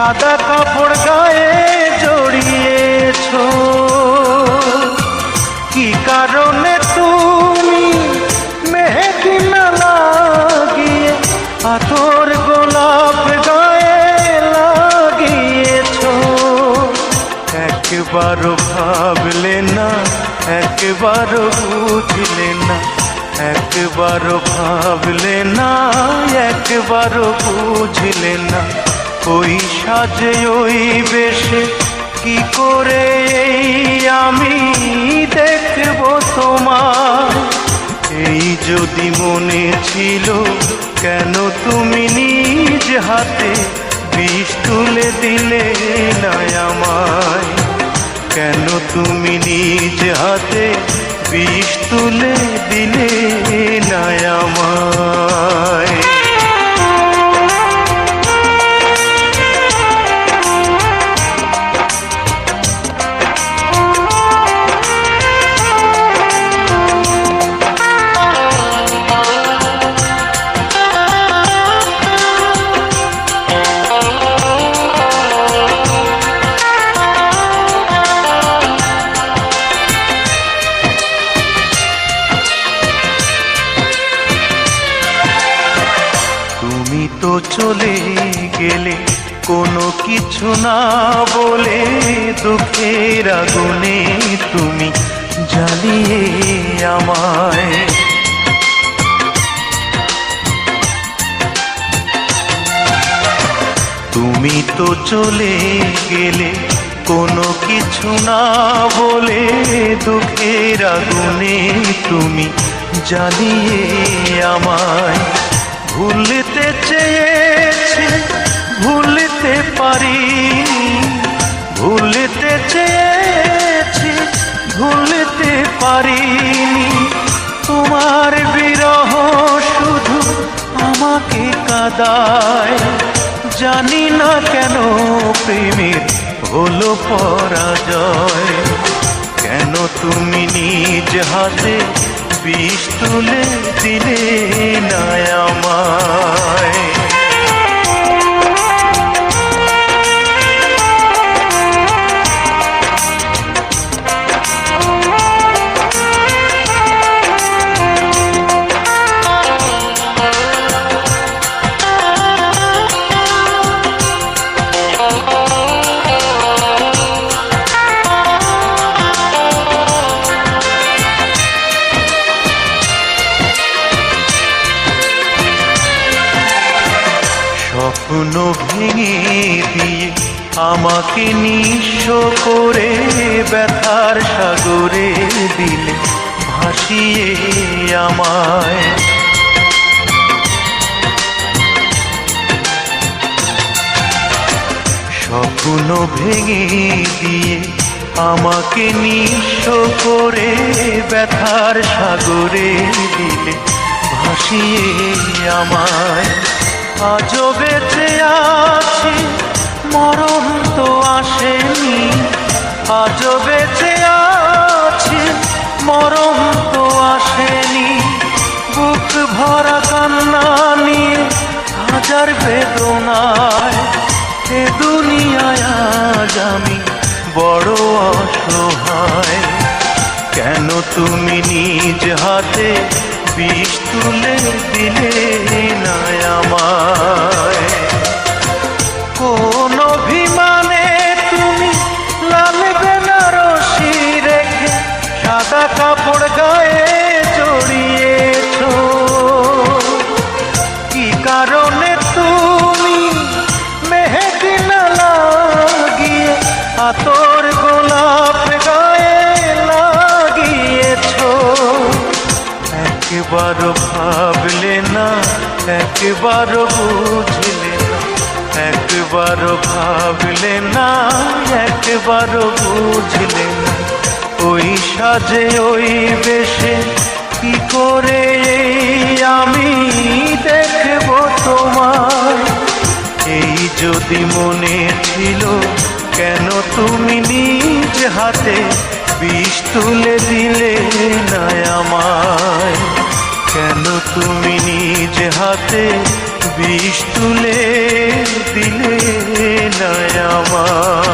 সাদা কাপড় গায়ে জড়িয়েছ। কি কারণে তুমি মেহেদি না লাগিয়ে, আতর গোলাপ গায়ে লাগিয়েছ? একবারও ভাবলে না একবারও বুঝলে না একবারও ভাবলে না একবারও বুঝলে না। ওই সাজে, ওই বেশে কি করে আমি দেখব তোমার এই যদি মনে ছিল, কেন তুমি নিজ হাতে বিষ তুলে দিলে না আমায়? কেন তুমি নিজ হাতে বিষ তুলে দিলে না তো চলে গেলে কোনো কিছু না বলে দুঃখের আগুনে তুমি জ্বালিয়ে আমায়। তুমি তো চলে গেলে কোনো কিছু না বলে দুঃখের আগুনে তুমি জ্বালিয়ে আমায়। ভুলতে চেয়েছি, ভুলতে পারি ভুলতে চেয়েছি, ভুলতে পারিনি। তোমার বিরহ শুধু আমাকে কাদায়। জানি না কেন প্রেমের হলো পরাজয়। কেন তুমি নিজ হাতে বিষ তুলে দিলে না আমায়। দিয়ে আমাকে নিঃস্ব করে ব্যথার সাগরে দিলে, ভাসিয়ে আমায়। স্বপ্ন ভেঙে দিয়ে আমাকে নিঃস্ব করে ব্যথার সাগরে দিলে, ভাসিয়ে আমায়। আজও বেঁচে আছি, মরণ তো আসেনি। আজও বেঁচে আছি, মরণ তো আসেনি। বুক ভরা কান্না নিয়ে, হাজার বেদনায় এ দুনিয়ায় আজ আমি বড় অসহায়। কেন তুমি নিজ হাতে বিষ তুলে দিলে না আমায়। একবারও ভাবলে না একবারও বুঝলে না একবারও ভাবলে না একবারও বুঝলে না। ওই সাজে, ওই বেশে কি করে আমি দেখব তোমার এই যদি মনে ছিল, কেন তুমি নিজ হাতে বিষ তুলে দিলে না আমায়? কেন তুমি নিজ হাতে বিষ তুলে দিলে? না আমায়